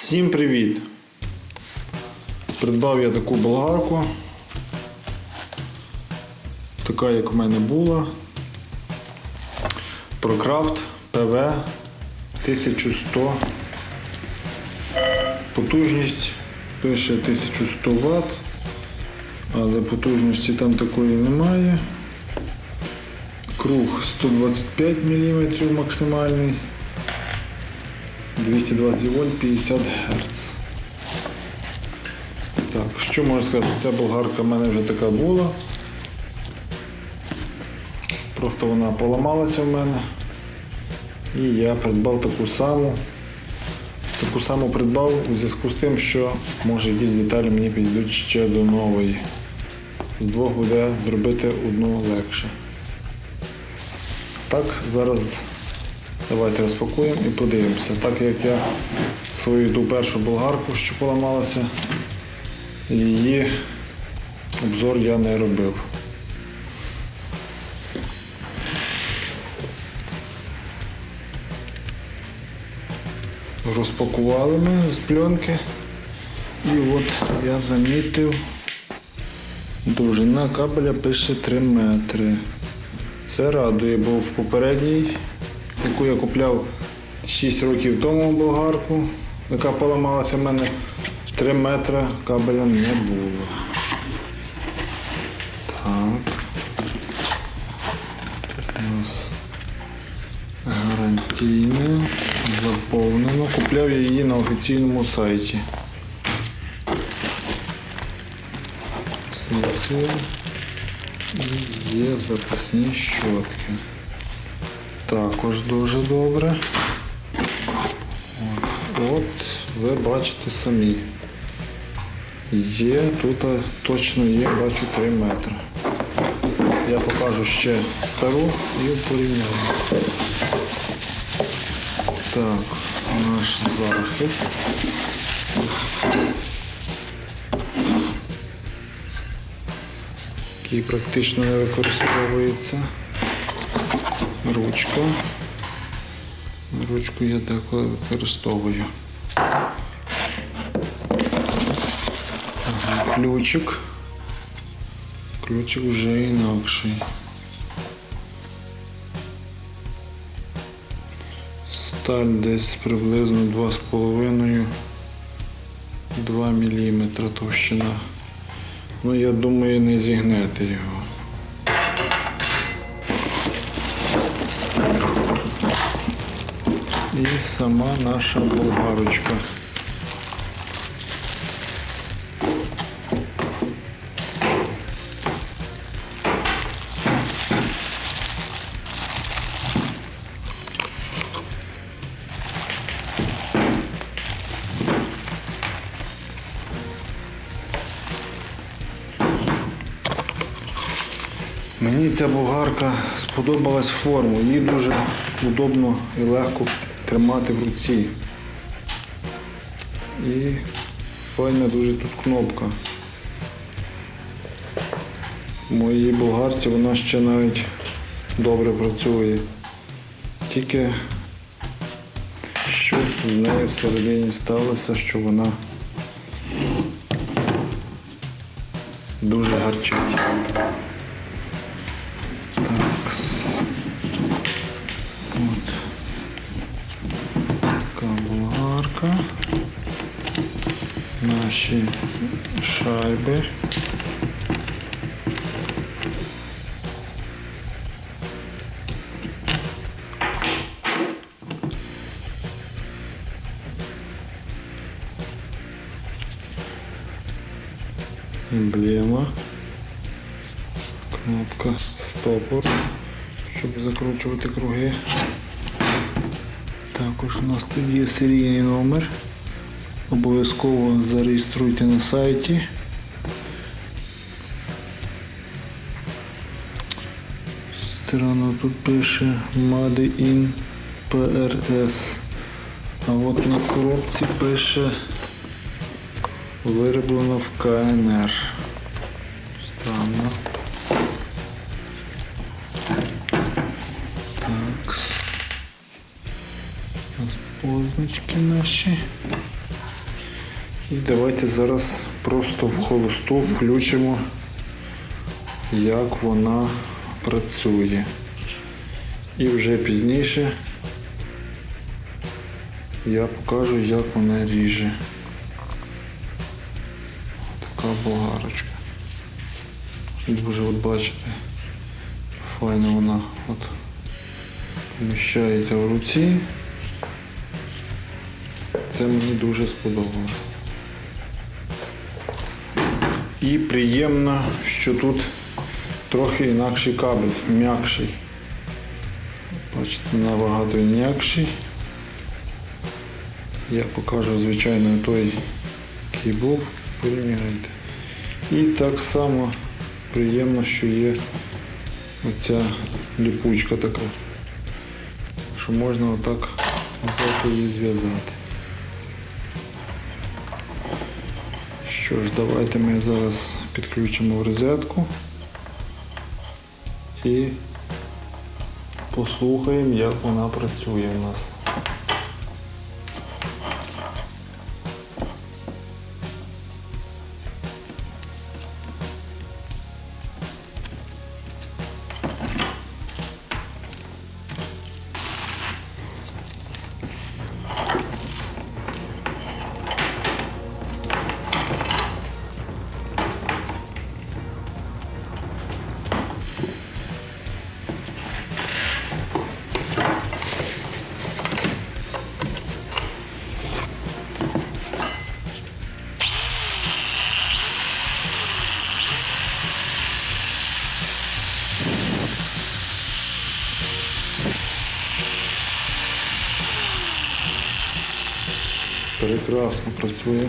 Всім привіт! Придбав я таку болгарку. Така, як у мене була. ProCraft PV 1100. Потужність пише 1100 Вт, але потужності там такої немає. Круг 125 мм максимальний. 220 вольт 50 Гц. Так, що можу сказати? Ця болгарка в мене вже така була. Просто вона поламалася в мене. І я придбав таку саму. Таку саму придбав у зв'язку з тим, що може якісь деталі мені підійдуть ще до нової. З двох буде зробити одну легше. Так, зараз Давайте розпакуємо і подивимося. Так як я свою ту першу болгарку, що поламалася, її обзор я не робив. Розпакували ми з пленки. І от я замітив, довжина кабеля пише 3 метри. Це радує, бо в попередній яку я купляв 6 років тому болгарку, яка поламалася в мене 3 метри кабеля не було. Так. Тут у нас гарантійне, заповнено. Купляв я її на офіційному сайті. Слухаю. І є запасні щотки. Також дуже добре. От, ви бачите самі. Є, тут точно є, бачу 3 метри. Я покажу ще стару і порівняю. Так, наш захист. Який практично не використовується ручка. Ручку я деколи використовую. Ага, ключик. Ключик вже інакший. Сталь десь приблизно 2,5 2 мм товщина. Ну я думаю не зігнете його. І сама наша болгарочка. Мені ця болгарка сподобалась форму, її дуже удобно і легко тримати в руці. І файна дуже тут кнопка. В моїй болгарці вона ще навіть добре працює. Тільки щось з нею всередині сталося, що вона дуже гарчить. Так. От. Така болгарка. Наші шайби. Емблема. Кнопка стопор, щоб закручувати круги. Також у нас тут є серійний номер. Обов'язково зареєструйте на сайті. Сторона тут пише Made in PRS. А от на коробці пише вироблено в КНР. І давайте зараз просто в холосту включимо, як вона працює. І вже пізніше я покажу, як вона ріже. Така болгарочка. Дуже от бачите, файно вона от поміщається в руці. Це мені дуже сподобалось. І приємно, що тут трохи інакший кабель, м'якший. Бачите, набагато м'якший. Я покажу, звичайно, той, який був, порівняйте. І так само приємно, що є оця ліпучка така, що можна отак взяти і зв'язати. Що ж, давайте ми зараз підключимо в розетку і послухаємо, як вона працює у нас. Прекрасно працює.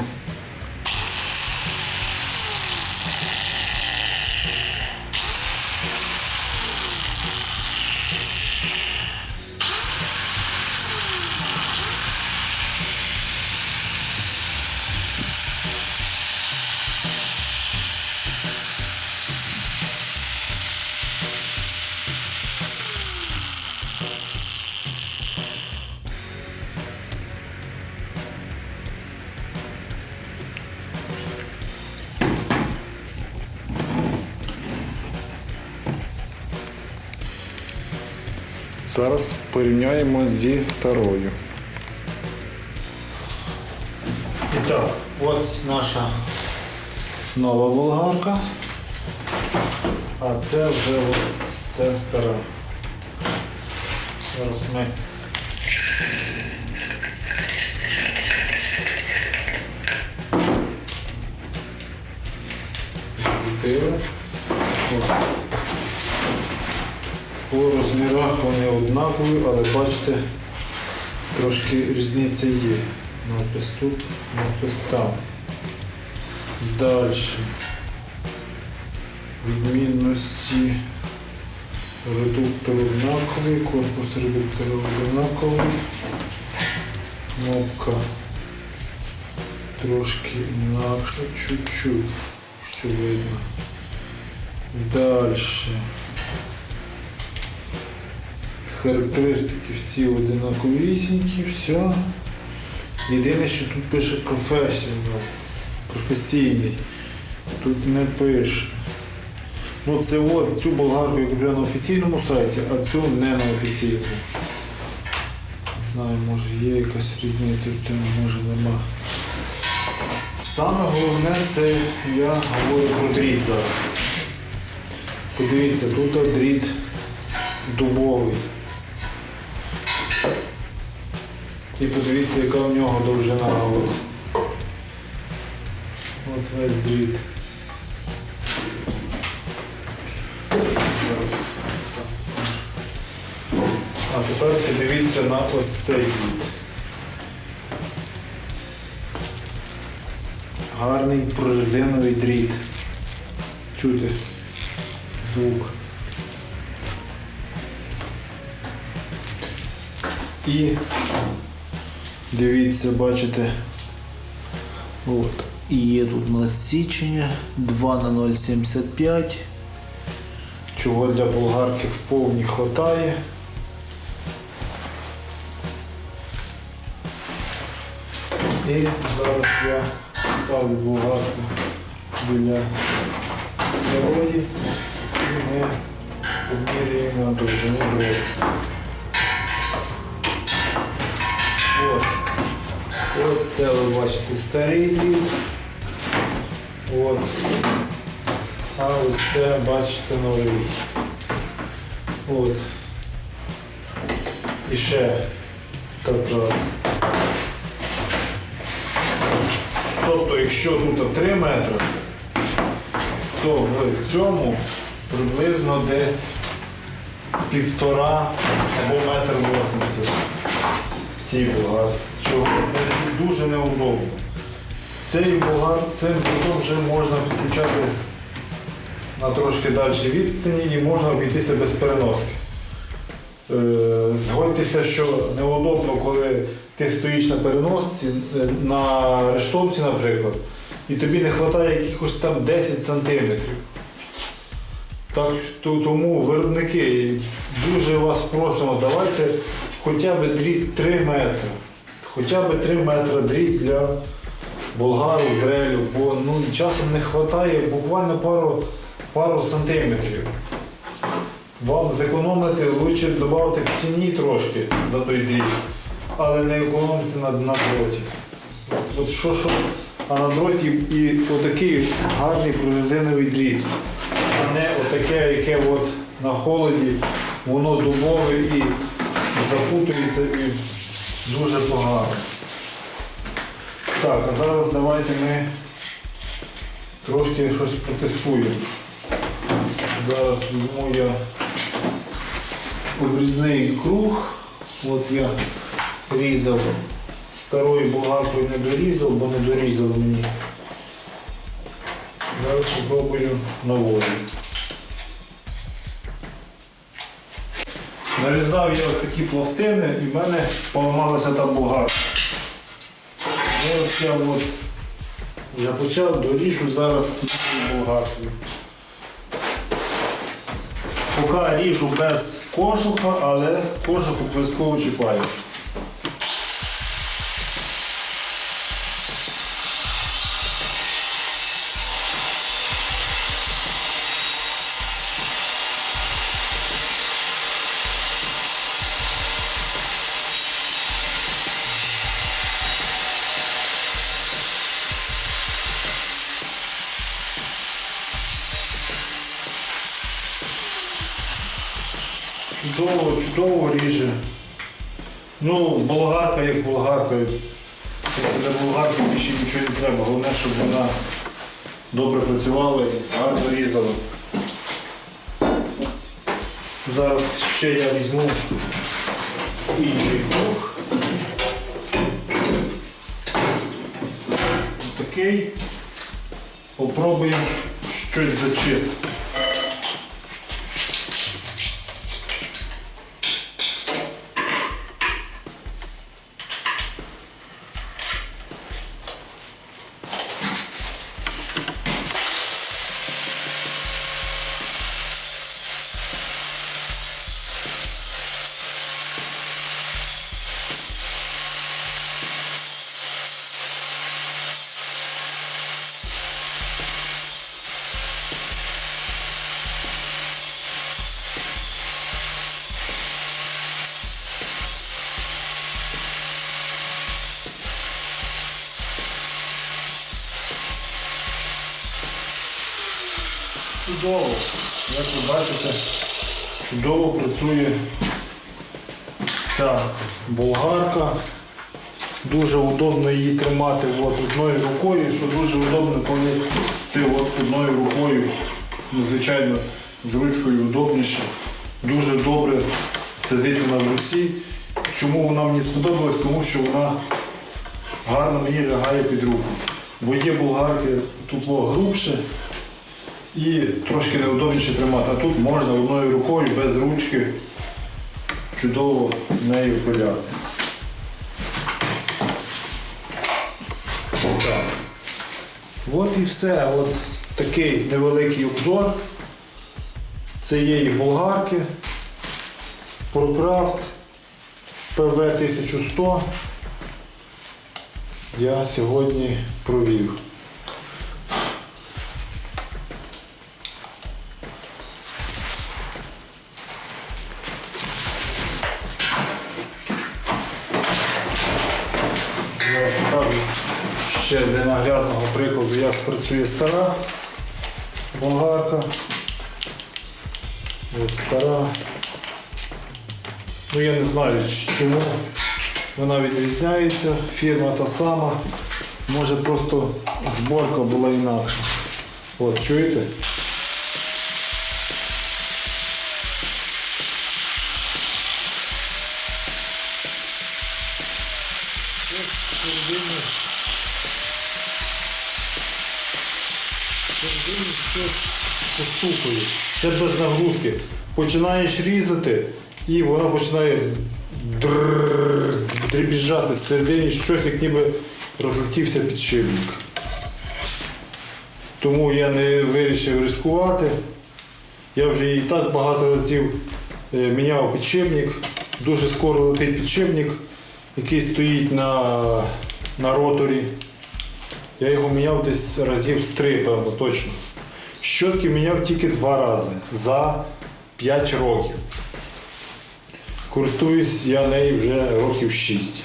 Зараз порівняємо зі старою. І так, ось наша нова болгарка. А це вже от, це стара. Зараз ми Відкрили. По розмірах вони однакові, але бачите, трошки різниця є. Надпис тут, надпис там. Далі. Відмінності. Редуктор однаковий, корпус редуктора однаковий. Кнопка трошки інакша, чуть-чуть, що видно. Далі. Характеристики всі одинаковісінькі, все. Єдине, що тут пише professional, професійний. Тут не пише. Ну це от цю болгарку я купив на офіційному сайті, а цю не на офіційному. Не знаю, може є якась різниця в цьому, може нема. Саме головне це я говорю про дріт зараз. Подивіться, тут дріт дубовий. І подивіться, яка в нього довжина. От, от весь дріт. А тепер подивіться на ось цей дріт. Гарний прорезиновий дріт. Чути звук. І дивіться, бачите, от, і є тут у нас січення. 2 на 0,75, чого для болгарки в повні хватає. І зараз я ставлю болгарку біля старої. І ми поміряємо на довжину дроту. От. От це ви бачите старий дріт. От. А ось це бачите новий. От. І ще так раз. Тобто, якщо тут 3 метри, то в цьому приблизно десь півтора або метр восемьдесят ці болгарки. Чого дуже неудобно. Цей болгар, цим болтом вже можна підключати на трошки далі відстані і можна обійтися без переноски. Е, Згодьтеся, що неудобно, коли ти стоїш на переносці, е, на рештовці, наприклад, і тобі не вистачає якихось там 10 сантиметрів. Так тому виробники дуже вас просимо, давайте хоча б 3 метри. Хоча б 3 метри дріт для болгару, дрелю, бо ну, часом не вистачає буквально пару, пару сантиметрів. Вам зекономити, лучше додати в ціні трошки за той дріт, але не економити на, на дроті. От що, що, а на дроті і отакий гарний прорезиновий дріт, а не отаке, яке от на холоді, воно дубове і запутується і дуже погано. Так, а зараз давайте ми трошки щось протестуємо. Зараз візьму я обрізний круг. От я різав старою болгаркою не дорізав, бо не дорізав мені. Зараз спробую новою. Нарізав я ось такі пластини і в мене поламалася та бугарка. Ось я от я почав доріжу зараз новою. Поки ріжу без кожуха, але кожух обов'язково чіпаю. Чудово, ріже. Ну, болгарка як болгарка. Для болгарки більше нічого не треба. Головне, щоб вона добре працювала і гарно різала. Зараз ще я візьму інший круг. Такий. Попробуємо щось зачистити. Чудово. Як ви бачите, чудово працює ця болгарка. Дуже удобно її тримати от одною рукою, що дуже удобно, коли ти от одною рукою, звичайно, з ручкою удобніше. Дуже добре сидить вона в руці. Чому вона мені сподобалась? Тому що вона гарно мені лягає під руку. Бо є болгарки тупло грубше і трошки неудобніше тримати. А тут можна одною рукою без ручки чудово нею пиляти. Так. От і все. От такий невеликий обзор цієї болгарки ProCraft PV1100 я сьогодні провів. Я покажу ще для наглядного прикладу, як працює стара болгарка. Ось стара. Ну я не знаю чому вона відрізняється, фірма та сама. Може просто зборка була інакша. От, чуєте? Щось постукує. Це без нагрузки. Починаєш різати і вона починає дребіжати всередині щось, як ніби розлетівся підшипник. Тому я не вирішив ризикувати. Я вже і так багато разів е, міняв підшипник. Дуже скоро летить підшипник, який стоїть на, на роторі. Я його міняв десь разів з три, певно, точно. Щотки міняв тільки два рази за 5 років. Користуюсь я нею вже років 6.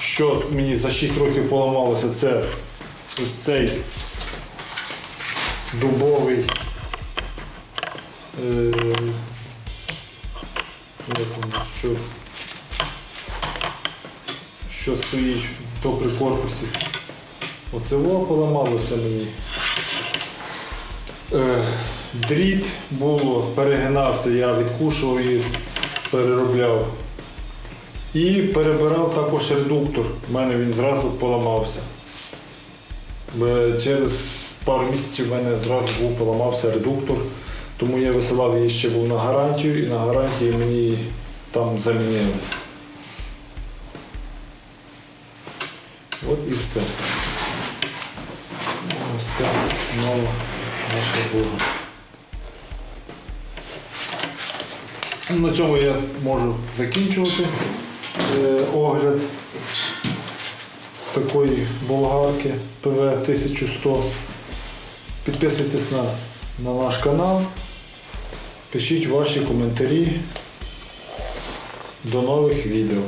Що мені за 6 років поламалося, це ось цей дубовий. Е, що, що стоїть то при корпусі. Оце во поламалося мені. Е, дріт було, перегинався, я відкушував і переробляв. І перебирав також редуктор. У мене він зразу поламався. Через пару місяців в мене зразу був поламався редуктор, тому я висилав її ще був на гарантію і на гарантії мені там замінили. От і все. Ось це нова наша Бога. На цьому я можу закінчувати е, огляд такої болгарки ПВ 1100. Підписуйтесь на, на наш канал, пишіть ваші коментарі. До нових відео.